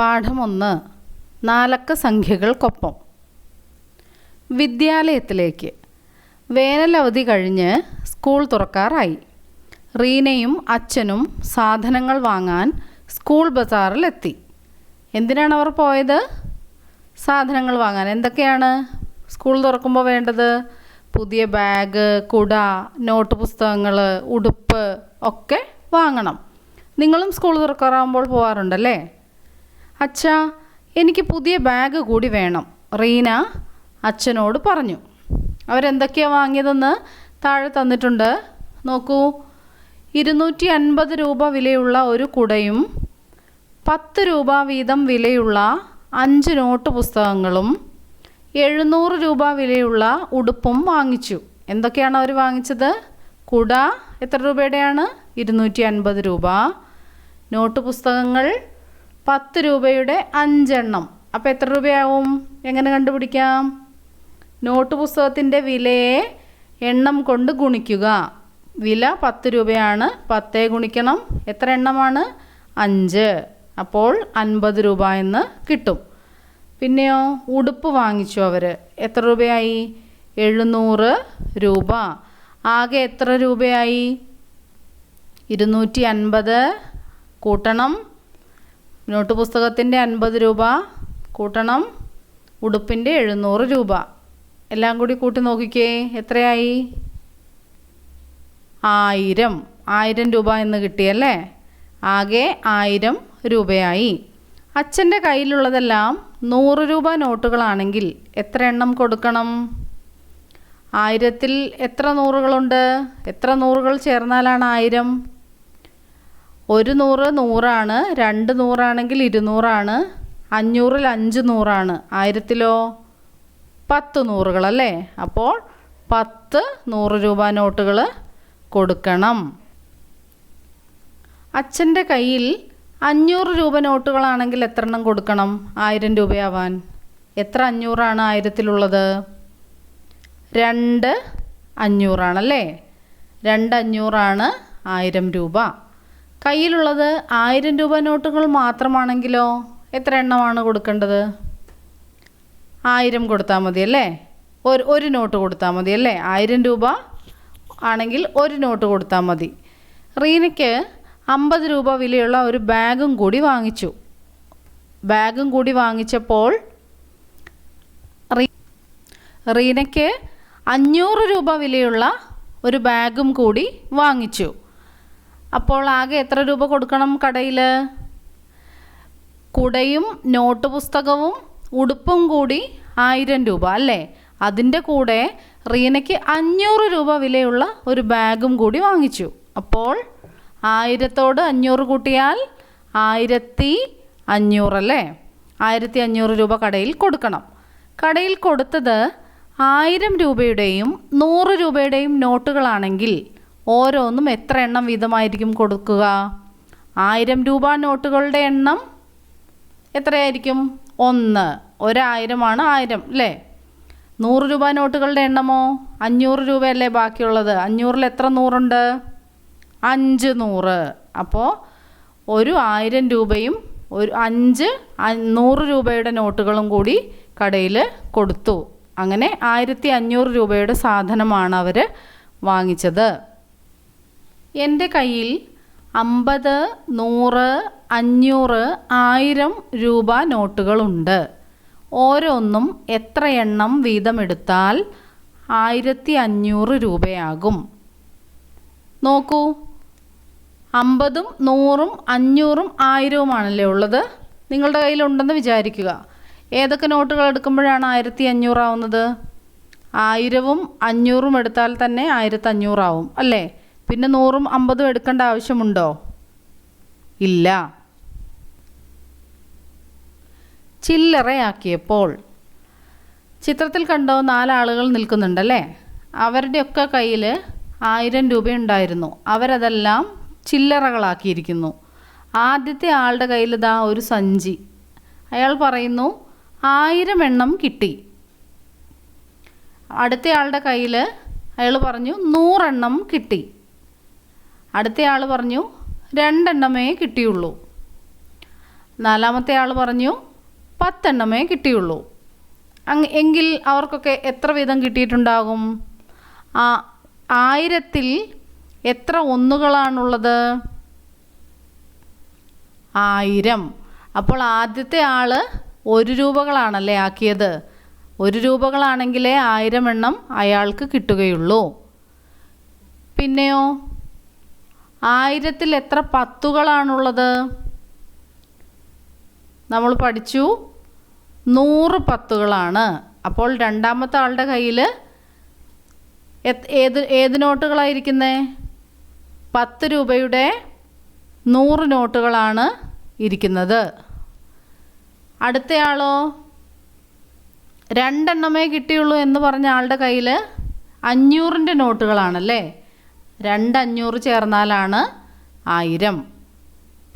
പാഠമൊന്ന് നാലക്ക സംഖ്യകൾക്കൊപ്പം. വിദ്യാലയത്തിലേക്ക്. വേനലവധി കഴിഞ്ഞ് സ്കൂൾ തുറക്കാറായി. റീനയും അച്ഛനും സാധനങ്ങൾ വാങ്ങാൻ സ്കൂൾ ബസാറിലെത്തി. എന്തിനാണ് അവർ പോയത്? സാധനങ്ങൾ വാങ്ങാൻ. എന്തൊക്കെയാണ് സ്കൂൾ തുറക്കുമ്പോൾ വേണ്ടത്? പുതിയ ബാഗ് കുട നോട്ട് പുസ്തകങ്ങൾ ഉടുപ്പ് ഒക്കെ വാങ്ങണം. നിങ്ങളും സ്കൂൾ തുറക്കാറാകുമ്പോൾ പോകാറുണ്ടല്ലേ അച്ഛാ എനിക്ക് പുതിയ ബാഗ് കൂടി വേണം. റീന അച്ഛനോട് പറഞ്ഞു. അവരെന്തൊക്കെയാണ് വാങ്ങിയതെന്ന് താഴെ തന്നിട്ടുണ്ട്. നോക്കൂ. ഇരുന്നൂറ്റി അൻപത് രൂപ വിലയുള്ള ഒരു കുടയും പത്ത് രൂപ വീതം വിലയുള്ള അഞ്ച് നോട്ട് പുസ്തകങ്ങളും എഴുന്നൂറ് രൂപ വിലയുള്ള ഉടുപ്പും വാങ്ങിച്ചു. എന്തൊക്കെയാണ് അവർ വാങ്ങിച്ചത്? കുട എത്ര രൂപയുടെയാണ്? ഇരുന്നൂറ്റി അൻപത് രൂപ. നോട്ട് പുസ്തകങ്ങൾ പത്ത് രൂപയുടെ അഞ്ചെണ്ണം. അപ്പോൾ എത്ര രൂപയാവും? എങ്ങനെ കണ്ടുപിടിക്കാം? നോട്ട് പുസ്തകത്തിന്റെ വിലയെ എണ്ണം കൊണ്ട് ഗുണിക്കുക. വില പത്ത് രൂപയാണ്. പത്തേ ഗുണിക്കണം. എത്ര എണ്ണമാണ്? അഞ്ച്. അപ്പോൾ അൻപത് രൂപ എന്ന് കിട്ടും. പിന്നെയോ ഉടുപ്പ് വാങ്ങിച്ചു അവർ എത്ര രൂപയായി? എഴുന്നൂറ് രൂപ. ആകെ എത്ര രൂപയായി? ഇരുന്നൂറ്റി അൻപത്. കൂട്ടണം. നോട്ട് പുസ്തകത്തിന്റെ അൻപത് രൂപ കൂട്ടണം. ഉടുപ്പിന്റെ എഴുന്നൂറ് രൂപ. എല്ലാം കൂടി കൂട്ടി നോക്കിക്കേ എത്രയായി? ആയിരം. ആയിരം രൂപ എന്ന് കിട്ടിയല്ലേ? ആകെ ആയിരം രൂപയായി. അച്ഛന്റെ കയ്യിലുള്ളതെല്ലാം നൂറ് രൂപ നോട്ടുകളാണെങ്കിൽ എത്ര എണ്ണം കൊടുക്കണം? ആയിരത്തിൽ എത്ര നൂറുകളുണ്ട്? എത്ര നൂറുകൾ ചേർന്നാലാണ് ആയിരം? ഒരു നൂറ് നൂറാണ് രണ്ട് നൂറാണെങ്കിൽ ഇരുന്നൂറാണ് അഞ്ഞൂറിൽ അഞ്ച് നൂറാണ്. ആയിരത്തിലോ? പത്ത് നൂറുകളല്ലേ അപ്പോൾ പത്ത് നൂറ് രൂപ നോട്ടുകൾ കൊടുക്കണം. അച്ഛന്റെ കയ്യിൽ അഞ്ഞൂറ് രൂപ നോട്ടുകളാണെങ്കിൽ എത്ര എണ്ണം കൊടുക്കണം? ആയിരം രൂപയാവാൻ. എത്ര അഞ്ഞൂറാണ് ആയിരത്തിലുള്ളത്? രണ്ട് അഞ്ഞൂറാണല്ലേ രണ്ട് അഞ്ഞൂറാണ് ആയിരം രൂപ. കയ്യിലുള്ളത് ആയിരം രൂപ നോട്ടുകൾ മാത്രമാണെങ്കിലോ എത്ര എണ്ണമാണ് കൊടുക്കേണ്ടത്? ആയിരം കൊടുത്താൽ മതി അല്ലേ? ഒരു ഒരു നോട്ട് കൊടുത്താൽ മതി അല്ലേ? ആയിരം രൂപ ആണെങ്കിൽ ഒരു നോട്ട് കൊടുത്താൽ മതി. റീനയ്ക്ക് അമ്പത് രൂപ വിലയുള്ള ഒരു ബാഗും കൂടി വാങ്ങിച്ചു. ബാഗും കൂടി വാങ്ങിച്ചപ്പോൾ റീനയ്ക്ക് അഞ്ഞൂറ് രൂപ വിലയുള്ള ഒരു ബാഗും കൂടി വാങ്ങിച്ചു. അപ്പോൾ ആകെ എത്ര രൂപ കൊടുക്കണം കടയിൽ കുടയും നോട്ട് പുസ്തകവും ഉടുപ്പും കൂടി ആയിരം രൂപ അല്ലേ? അതിന്റെ കൂടെ റീനയ്ക്ക് അഞ്ഞൂറ് രൂപ വിലയുള്ള ഒരു ബാഗും കൂടി വാങ്ങിച്ചു. അപ്പോൾ ആയിരത്തോട് അഞ്ഞൂറ് കൂട്ടിയാൽ ആയിരത്തി അഞ്ഞൂറല്ലേ ആയിരത്തി അഞ്ഞൂറ് രൂപ കടയിൽ കൊടുക്കണം. കടയിൽ കൊടുത്തത് ആയിരം രൂപയുടെയും നൂറ് രൂപയുടെയും നോട്ടുകളാണെങ്കിൽ ഓരോന്നും എത്ര എണ്ണം വീതമായിരിക്കും കൊടുക്കുക? ആയിരം രൂപ നോട്ടുകളുടെ എണ്ണം എത്രയായിരിക്കും? ഒന്ന്. ഒരായിരമാണ് ആയിരം അല്ലേ നൂറ് രൂപ നോട്ടുകളുടെ എണ്ണമോ? അഞ്ഞൂറ് രൂപയല്ലേ ബാക്കിയുള്ളത്? അഞ്ഞൂറിൽ എത്ര നൂറുണ്ട്? അഞ്ച് നൂറ്. അപ്പോൾ ഒരു ആയിരം രൂപയും ഒരു അഞ്ച് നൂറ് രൂപയുടെ നോട്ടുകളും കൂടി കടയിൽ കൊടുത്തു. അങ്ങനെ ആയിരത്തി അഞ്ഞൂറ് രൂപയുടെ സാധനമാണ് അവർ വാങ്ങിച്ചത്. എന്റെ കയ്യിൽ അമ്പത് നൂറ് അഞ്ഞൂറ് ആയിരം രൂപ നോട്ടുകളുണ്ട്. ഓരോന്നും എത്ര എണ്ണം വീതമെടുത്താൽ ആയിരത്തി അഞ്ഞൂറ് രൂപയാകും? നോക്കൂ. അമ്പതും നൂറും അഞ്ഞൂറും ആയിരവുമാണല്ലേ ഉള്ളത്? നിങ്ങളുടെ കയ്യിലുണ്ടെന്ന് വിചാരിക്കുക. ഏതൊക്കെ നോട്ടുകൾ എടുക്കുമ്പോഴാണ് ആയിരത്തി അഞ്ഞൂറാവുന്നത് ആയിരവും അഞ്ഞൂറും എടുത്താൽ തന്നെ ആയിരത്തി അഞ്ഞൂറാവും അല്ലേ? പിന്നെ നൂറും അമ്പതും എടുക്കേണ്ട ആവശ്യമുണ്ടോ? ഇല്ല. ചില്ലറയാക്കിയപ്പോൾ ചിത്രത്തിൽ കണ്ടോ നാലാളുകൾ നിൽക്കുന്നുണ്ടല്ലേ? അവരുടെയൊക്കെ കയ്യിൽ ആയിരം രൂപയുണ്ടായിരുന്നു. അവരതെല്ലാം ചില്ലറകളാക്കിയിരിക്കുന്നു. ആദ്യത്തെ ആളുടെ കയ്യിൽ ഇതാ ഒരു സഞ്ചി. അയാൾ പറയുന്നു ആയിരം എണ്ണം കിട്ടി. അടുത്തയാളുടെ കയ്യിൽ അയാൾ പറഞ്ഞു നൂറെണ്ണം കിട്ടി. അടുത്തയാൾ പറഞ്ഞു രണ്ടെണ്ണമേ കിട്ടിയുള്ളൂ. നാലാമത്തെ ആൾ പറഞ്ഞു പത്തെണ്ണമേ കിട്ടിയുള്ളൂ. അങ് എങ്കിൽ അവർക്കൊക്കെ എത്ര വീതം കിട്ടിയിട്ടുണ്ടാകും? ആ ആയിരത്തിൽ എത്ര ഒന്നുകളാണുള്ളത്? ആയിരം. അപ്പോൾ ആദ്യത്തെ ആൾ ഒരു രൂപകളാണല്ലേ ആക്കിയത്? ഒരു രൂപകളാണെങ്കിലേ ആയിരം എണ്ണം അയാൾക്ക് കിട്ടുകയുള്ളൂ. പിന്നെയോ? ആയിരത്തിൽ എത്ര പത്തുകളാണുള്ളത്? നമ്മൾ പഠിച്ചു നൂറ് പത്തുകളാണ്. അപ്പോൾ രണ്ടാമത്തെ ആളുടെ കയ്യിൽ ഏത് ഏത് നോട്ടുകളായിരിക്കുന്നേ? പത്ത് രൂപയുടെ നൂറ് നോട്ടുകളാണ് ഇരിക്കുന്നത്. അടുത്തയാളോ? രണ്ടെണ്ണമേ കിട്ടിയുള്ളൂ എന്ന് പറഞ്ഞ ആളുടെ കയ്യിൽ അഞ്ഞൂറിന്റെ നോട്ടുകളാണല്ലേ? രണ്ട് അഞ്ഞൂറ് ചേർന്നാലാണ് ആയിരം.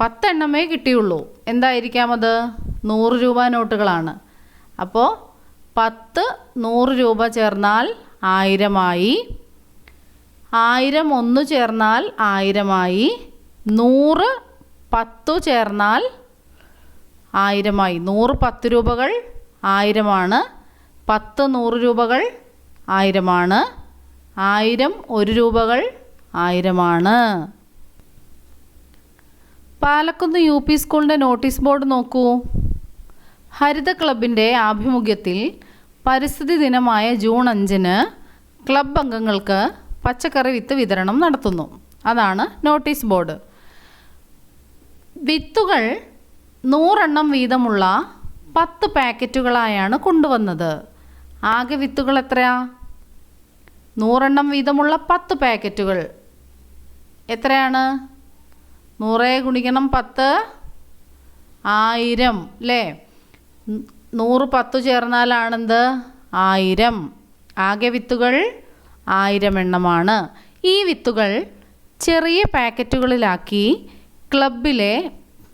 പത്തെണ്ണമേ കിട്ടിയുള്ളൂ. എന്തായിരിക്കാം അത് നൂറ് രൂപ നോട്ടുകളാണ്. അപ്പോൾ പത്ത് നൂറ് രൂപ ചേർന്നാൽ ആയിരമായി. ആയിരം ഒന്ന് ചേർന്നാൽ ആയിരമായി. നൂറ് പത്തു ചേർന്നാൽ ആയിരമായി. നൂറ് പത്ത് രൂപകൾ ആയിരമാണ്. പത്ത് നൂറ് രൂപകൾ ആയിരമാണ്. ആയിരം ഒരു രൂപകൾ ആയിരമാണ്. പാലക്കുന്ന് യു പി സ്കൂളിന്റെ നോട്ടീസ് ബോർഡ് നോക്കൂ. ഹരിത ക്ലബിന്റെ ആഭിമുഖ്യത്തിൽ പരിസ്ഥിതി ദിനമായ ജൂൺ അഞ്ചിന് ക്ലബ് അംഗങ്ങൾക്ക് പച്ചക്കറി വിത്ത് വിതരണം നടത്തുന്നു. അതാണ് നോട്ടീസ് ബോർഡ്. വിത്തുകൾ നൂറെണ്ണം വീതമുള്ള പത്ത് പാക്കറ്റുകളായാണ് കൊണ്ടുവന്നത്. ആകെ വിത്തുകൾ എത്രയാ? നൂറെണ്ണം വീതമുള്ള പത്ത് പാക്കറ്റുകൾ. എത്രയാണ്? നൂറ് ഗുണിക്കണം പത്ത് ആയിരം അല്ലേ നൂറ് പത്ത് ചേർന്നാലാണെന്ത്? ആയിരം. ആകെ വിത്തുകൾ ആയിരം എണ്ണമാണ്. ഈ വിത്തുകൾ ചെറിയ പാക്കറ്റുകളിലാക്കി ക്ലബിലെ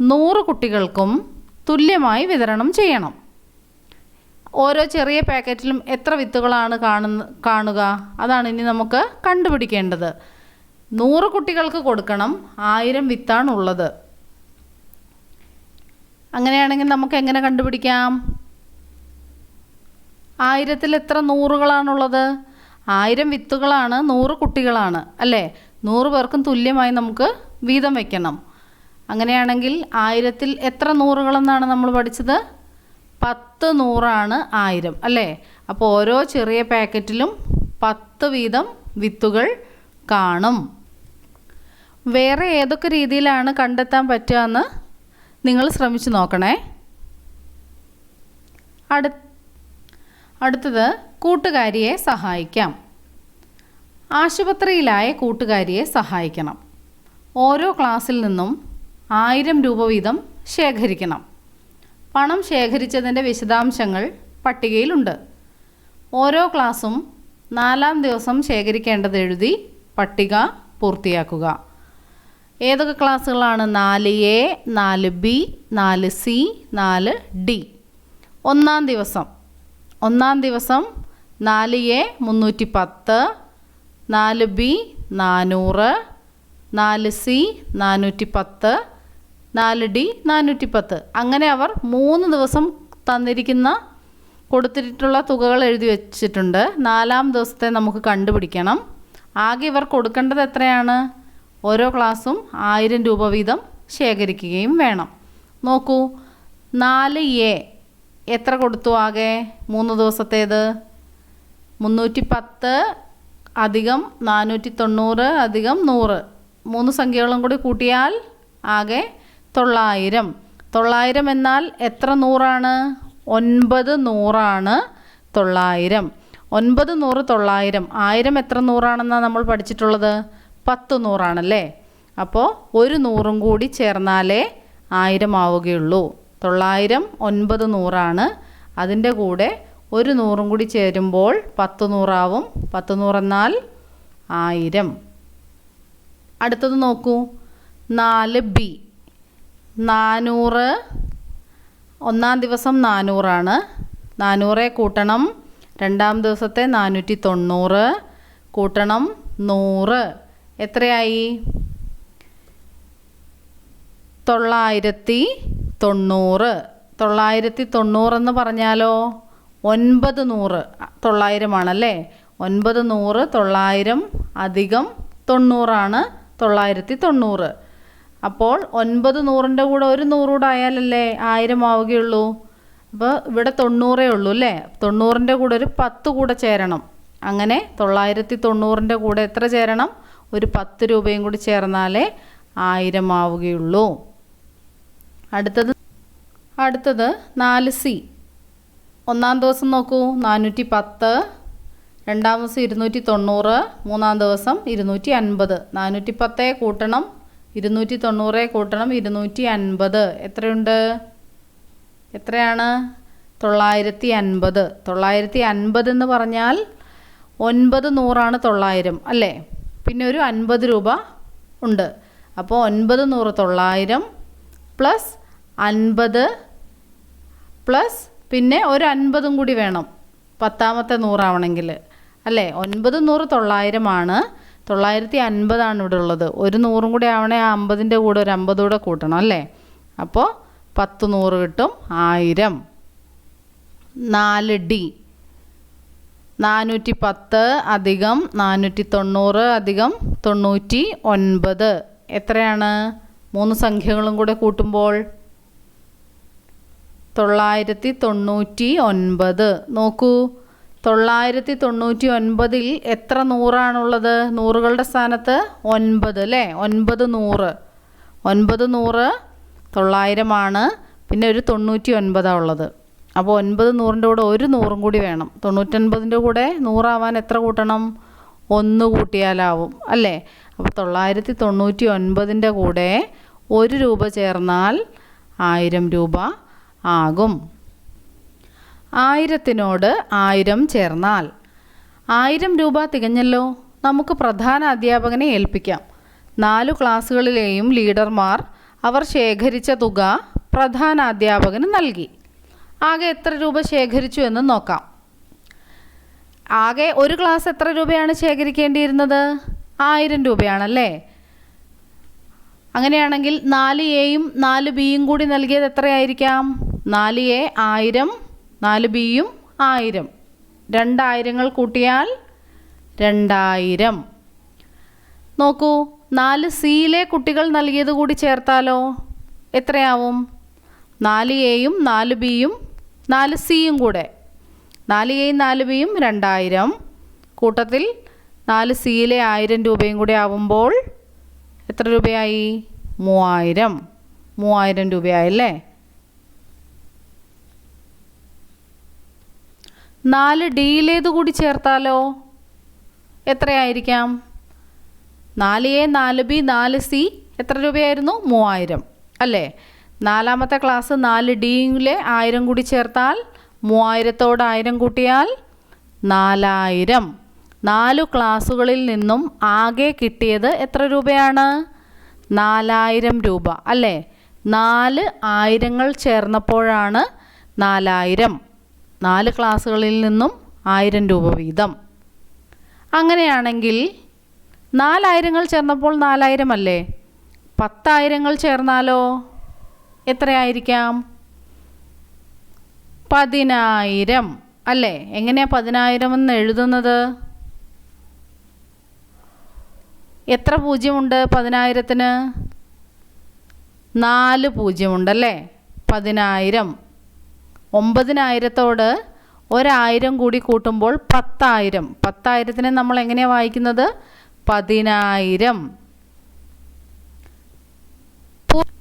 നൂറ് കുട്ടികൾക്കും തുല്യമായി വിതരണം ചെയ്യണം. ഓരോ ചെറിയ പാക്കറ്റിലും എത്ര വിത്തുകളാണ് കാണുന്ന കാണുക? അതാണ് ഇനി നമുക്ക് കണ്ടുപിടിക്കേണ്ടത്. നൂറ് കുട്ടികൾക്ക് കൊടുക്കണം ആയിരം വിത്താണ് ഉള്ളത് അങ്ങനെയാണെങ്കിൽ നമുക്ക് എങ്ങനെ കണ്ടുപിടിക്കാം? ആയിരത്തിൽ എത്ര നൂറുകളാണുള്ളത്? ആയിരം വിത്തുകളാണ് നൂറ് കുട്ടികളാണ് അല്ലേ? നൂറ് പേർക്കും തുല്യമായി നമുക്ക് വീതം വയ്ക്കണം അങ്ങനെയാണെങ്കിൽ ആയിരത്തിൽ എത്ര നൂറുകളെന്നാണ് നമ്മൾ പഠിച്ചത്? പത്ത് നൂറാണ് ആയിരം അല്ലേ? അപ്പോൾ ഓരോ ചെറിയ പാക്കറ്റിലും പത്ത് വീതം വിത്തുകൾ കാണും. വേറെ ഏതൊക്കെ രീതിയിലാണ് കണ്ടെത്താൻ പറ്റുക എന്ന് നിങ്ങൾ ശ്രമിച്ചു നോക്കണേ. അടു അടുത്തത് കൂട്ടുകാരിയെ സഹായിക്കാം. ആശുപത്രിയിലായ കൂട്ടുകാരിയെ സഹായിക്കണം. ഓരോ ക്ലാസ്സിൽ നിന്നും ആയിരം രൂപ വീതം ശേഖരിക്കണം. പണം ശേഖരിച്ചതിന്റെ വിശദാംശങ്ങൾ പട്ടികയിലുണ്ട്. ഓരോ ക്ലാസ്സും നാലാം ദിവസം ശേഖരിക്കേണ്ടത് എഴുതി പട്ടിക പൂർത്തിയാക്കുക. ഏതൊക്കെ ക്ലാസ്സുകളാണ്? നാല് എ നാല് ബി നാല് സി നാല് ഡി. ഒന്നാം ദിവസം. ഒന്നാം ദിവസം നാല് എ മുന്നൂറ്റി പത്ത്. നാല് ബി നാനൂറ്. നാല് സി നാനൂറ്റി പത്ത്. നാല് ഡി നാനൂറ്റി പത്ത്. അങ്ങനെ അവർ മൂന്ന് ദിവസം തന്നിരിക്കുന്ന കൊടുത്തിട്ടുള്ള തുകകൾ എഴുതി വെച്ചിട്ടുണ്ട്. നാലാം ദിവസത്തെ നമുക്ക് കണ്ടുപിടിക്കണം. ആകെ ഇവർ കൊടുക്കേണ്ടത് എത്രയാണ്? ഓരോ ക്ലാസ്സും ആയിരം രൂപ വീതം ശേഖരിക്കുകയും വേണം. നോക്കൂ നാല് എ എത്ര കൊടുത്തു ആകെ? മൂന്ന് ദിവസത്തേത്? മുന്നൂറ്റി പത്ത് അധികം നാനൂറ്റി തൊണ്ണൂറ് അധികം നൂറ്. മൂന്ന് സംഖ്യകളും കൂടി കൂട്ടിയാൽ ആകെ തൊള്ളായിരം. തൊള്ളായിരം എന്നാൽ എത്ര നൂറാണ്? ഒൻപത് നൂറാണ് തൊള്ളായിരം. ഒൻപത് നൂറ് തൊള്ളായിരം. ആയിരം എത്ര നൂറാണെന്നാണ് നമ്മൾ പഠിച്ചിട്ടുള്ളത്? പത്ത് നൂറാണല്ലേ? അപ്പോൾ ഒരു നൂറും കൂടി ചേർന്നാലേ ആയിരം ആവുകയുള്ളൂ തൊള്ളായിരം ഒൻപത് നൂറാണ്. അതിന്റെ കൂടെ ഒരു നൂറും കൂടി ചേരുമ്പോൾ പത്ത് നൂറാവും. പത്ത് നൂറെന്നാൽ ആയിരം. അടുത്തത് നോക്കൂ. നാല് ബി. നാനൂറ് ഒന്നാം ദിവസം നാനൂറാണ്. നാനൂറെ കൂട്ടണം. രണ്ടാം ദിവസത്തെ നാനൂറ്റി തൊണ്ണൂറ് കൂട്ടണം നൂറ്. എത്രയായി? തൊള്ളായിരത്തി തൊണ്ണൂറ് തൊള്ളായിരത്തി തൊണ്ണൂറെന്ന് പറഞ്ഞാലോ? ഒൻപത് നൂറ്. തൊള്ളായിരമാണല്ലേ? ഒൻപത് നൂറ് തൊള്ളായിരം അധികം തൊണ്ണൂറാണ് തൊള്ളായിരത്തി തൊണ്ണൂറ് അപ്പോൾ ഒൻപത് നൂറിന്റെ കൂടെ ഒരു നൂറുകൂടെ ആയാലല്ലേ ആയിരം ആവുകയുള്ളൂ അപ്പോൾ ഇവിടെ തൊണ്ണൂറേ ഉള്ളൂ അല്ലേ? തൊണ്ണൂറിന്റെ കൂടെ ഒരു പത്ത് കൂടെ ചേരണം. അങ്ങനെ തൊള്ളായിരത്തി തൊണ്ണൂറിന്റെ കൂടെ എത്ര ചേരണം? ഒരു പത്ത് രൂപയും കൂടി ചേർന്നാലേ ആയിരം ആവുകയുള്ളൂ അടുത്തത് അടുത്തത് നാല് സി. ഒന്നാം ദിവസം നോക്കൂ നാനൂറ്റി പത്ത് രണ്ടാം ദിവസം ഇരുന്നൂറ്റി തൊണ്ണൂറ് മൂന്നാം ദിവസം ഇരുന്നൂറ്റി അൻപത് നാനൂറ്റി പത്തേ കൂട്ടണം ഇരുന്നൂറ്റി തൊണ്ണൂറേ കൂട്ടണം ഇരുന്നൂറ്റി അൻപത് എത്രയുണ്ട്? എത്രയാണ്? തൊള്ളായിരത്തി അൻപത് തൊള്ളായിരത്തി അൻപത് എന്ന് പറഞ്ഞാൽ ഒൻപത് നൂറാണ് തൊള്ളായിരം അല്ലേ? പിന്നെ ഒരു അൻപത് രൂപ ഉണ്ട്. അപ്പോൾ ഒൻപത് നൂറ് തൊള്ളായിരം പ്ലസ് അൻപത് പ്ലസ് പിന്നെ ഒരു അൻപതും കൂടി വേണം. പത്താമത്തെ നൂറാവണമെങ്കിൽ. അല്ലേ? ഒൻപത് നൂറ് തൊള്ളായിരമാണ്. തൊള്ളായിരത്തി അൻപതാണ് ഇവിടെ ഉള്ളത്. ഒരു നൂറും കൂടി ആവണേ ആ അമ്പതിന്റെ കൂടെ ഒരു അമ്പത് കൂടെ കൂട്ടണം അല്ലേ? അപ്പോൾ പത്ത് നൂറ് കിട്ടും ആയിരം. നാല് ഡി. നാനൂറ്റി പത്ത് അധികം നാനൂറ്റി തൊണ്ണൂറ് അധികം തൊണ്ണൂറ്റി ഒൻപത് എത്രയാണ്? മൂന്ന് സംഖ്യകളും കൂടെ കൂട്ടുമ്പോൾ തൊള്ളായിരത്തി തൊണ്ണൂറ്റി ഒൻപത് നോക്കൂ തൊള്ളായിരത്തി തൊണ്ണൂറ്റി ഒൻപതിൽ എത്ര നൂറാണുള്ളത്? നൂറുകളുടെ സ്ഥാനത്ത് ഒൻപത് അല്ലേ? ഒൻപത് നൂറ്. ഒൻപത് നൂറ് തൊള്ളായിരമാണ്. പിന്നെ ഒരു തൊണ്ണൂറ്റി ഒൻപതാണ് ഉള്ളത്. അപ്പോൾ ഒൻപത് നൂറിന്റെ കൂടെ ഒരു നൂറും കൂടി വേണം. തൊണ്ണൂറ്റൊൻപതിന്റെ കൂടെ നൂറാവാൻ എത്ര കൂട്ടണം? ഒന്ന് കൂട്ടിയാലാവും അല്ലേ? അപ്പോൾ തൊള്ളായിരത്തി തൊണ്ണൂറ്റി ഒൻപതിന്റെ കൂടെ ഒരു രൂപ ചേർന്നാൽ ആയിരം രൂപ ആകും. ആയിരത്തിനോട് ആയിരം ചേർന്നാൽ ആയിരം രൂപ തികഞ്ഞല്ലോ? നമുക്ക് പ്രധാന അധ്യാപകനെ ഏൽപ്പിക്കാം. നാല് ക്ലാസ്സുകളിലെയും ലീഡർമാർ അവർ ശേഖരിച്ച തുക പ്രധാന അധ്യാപകന് നൽകി. ആകെ എത്ര രൂപ ശേഖരിച്ചു എന്ന് നോക്കാം. ആകെ ഒരു ക്ലാസ് എത്ര രൂപയാണ് ശേഖരിക്കേണ്ടിയിരുന്നത്? ആയിരം രൂപയാണല്ലേ? അങ്ങനെയാണെങ്കിൽ നാല് എയും നാല് ബിയും കൂടി നൽകിയത് എത്രയായിരിക്കാം? നാല് എ ആയിരം നാല് ബിയും ആയിരം. രണ്ടായിരങ്ങൾ കൂട്ടിയാൽ രണ്ടായിരം. നോക്കൂ നാല് സിയിലെ കുട്ടികൾ നൽകിയത് കൂടി ചേർത്താലോ? എത്രയാവും? നാല് എയും നാല് ബിയും നാല് സിയും കൂടെ. നാല് എയും നാല് ബിയും രണ്ടായിരം. കൂട്ടത്തിൽ നാല് സിയിലെ ആയിരം രൂപയും കൂടെ ആവുമ്പോൾ എത്ര രൂപയായി? മൂവായിരം. മൂവായിരം രൂപയായല്ലേ? നാല് ഡിയിലേത് കൂടി ചേർത്താലോ? എത്രയായിരിക്കാം? നാല് എ നാല് ബി നാല് സി എത്ര രൂപയായിരുന്നു? മൂവായിരം. അല്ലേ? നാലാമത്തെ ക്ലാസ് നാല് ഡിയിലെ ആയിരം കൂടി ചേർത്താൽ മൂവായിരത്തോട് ആയിരം കൂട്ടിയാൽ നാലായിരം. നാല് ക്ലാസ്സുകളിൽ നിന്നും ആകെ കിട്ടിയത് എത്ര രൂപയാണ്? നാലായിരം രൂപ. അല്ലേ? നാല് ആയിരങ്ങൾ ചേർന്നപ്പോഴാണ് നാലായിരം. നാല് ക്ലാസ്സുകളിൽ നിന്നും ആയിരം രൂപ വീതം. അങ്ങനെയാണെങ്കിൽ നാലായിരങ്ങൾ ചേർന്നപ്പോൾ നാലായിരം അല്ലേ പത്തായിരങ്ങൾ ചേർന്നാലോ? എത്രയായിരിക്കാം? പതിനായിരം. അല്ലേ? എങ്ങനെയാണ് പതിനായിരം എന്ന് എഴുതുന്നത്? എത്ര പൂജ്യമുണ്ട് പതിനായിരത്തിന്? നാല് പൂജ്യമുണ്ടല്ലേ പതിനായിരം. ഒമ്പതിനായിരത്തോട് ഒരായിരം കൂടി കൂട്ടുമ്പോൾ പത്തായിരം. പത്തായിരത്തിനെ നമ്മൾ എങ്ങനെയാണ് വായിക്കുന്നത്? പതിനായിരം പൂ-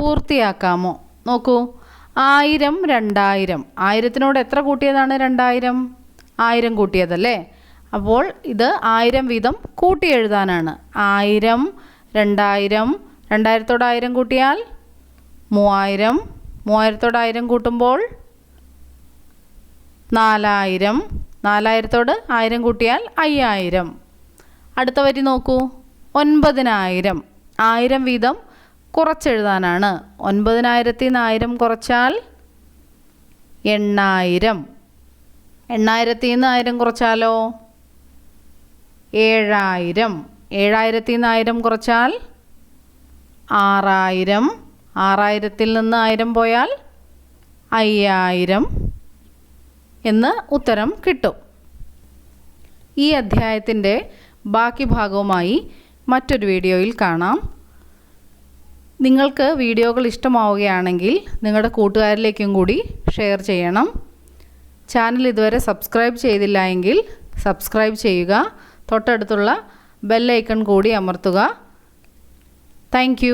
പൂർത്തിയാക്കാമോ? നോക്കൂ. ആയിരം രണ്ടായിരം. ആയിരത്തിനോട് എത്ര കൂട്ടിയതാണ് രണ്ടായിരം? ആയിരം കൂട്ടിയതല്ലേ? അപ്പോൾ ഇത് ആയിരം വീതം കൂട്ടി എഴുതാനാണ് ആയിരം രണ്ടായിരം. രണ്ടായിരത്തോട് ആയിരം കൂട്ടിയാൽ മൂവായിരം. മൂവായിരത്തോട് ആയിരം കൂട്ടുമ്പോൾ നാലായിരം. നാലായിരത്തോട് ആയിരം കൂട്ടിയാൽ അയ്യായിരം. അടുത്ത വരി നോക്കൂ. ഒൻപതിനായിരം. ആയിരം വീതം കുറച്ചെഴുതാനാണ്. ഒൻപതിനായിരത്തി നായിരം കുറച്ചാൽ എണ്ണായിരം. എണ്ണായിരത്തി നായിരം കുറച്ചാലോ? ഏഴായിരം. ഏഴായിരത്തി നായിരം കുറച്ചാൽ ആറായിരം. ആറായിരത്തിൽ നിന്ന് ആയിരം പോയാൽ അയ്യായിരം എന്ന് ഉത്തരം കിട്ടും. ഈ അധ്യായത്തിന്റെ ബാക്കി ഭാഗവുമായി മറ്റൊരു വീഡിയോയിൽ കാണാം. നിങ്ങൾക്ക് വീഡിയോകൾ ഇഷ്ടമാവുകയാണെങ്കിൽ നിങ്ങളുടെ കൂട്ടുകാരിലേക്കും കൂടി ഷെയർ ചെയ്യണം. ചാനൽ ഇതുവരെ സബ്സ്ക്രൈബ് ചെയ്തില്ല എങ്കിൽ സബ്സ്ക്രൈബ് ചെയ്യുക. തൊട്ടടുത്തുള്ള ബെല്ലൈക്കൺ കൂടി അമർത്തുക. താങ്ക്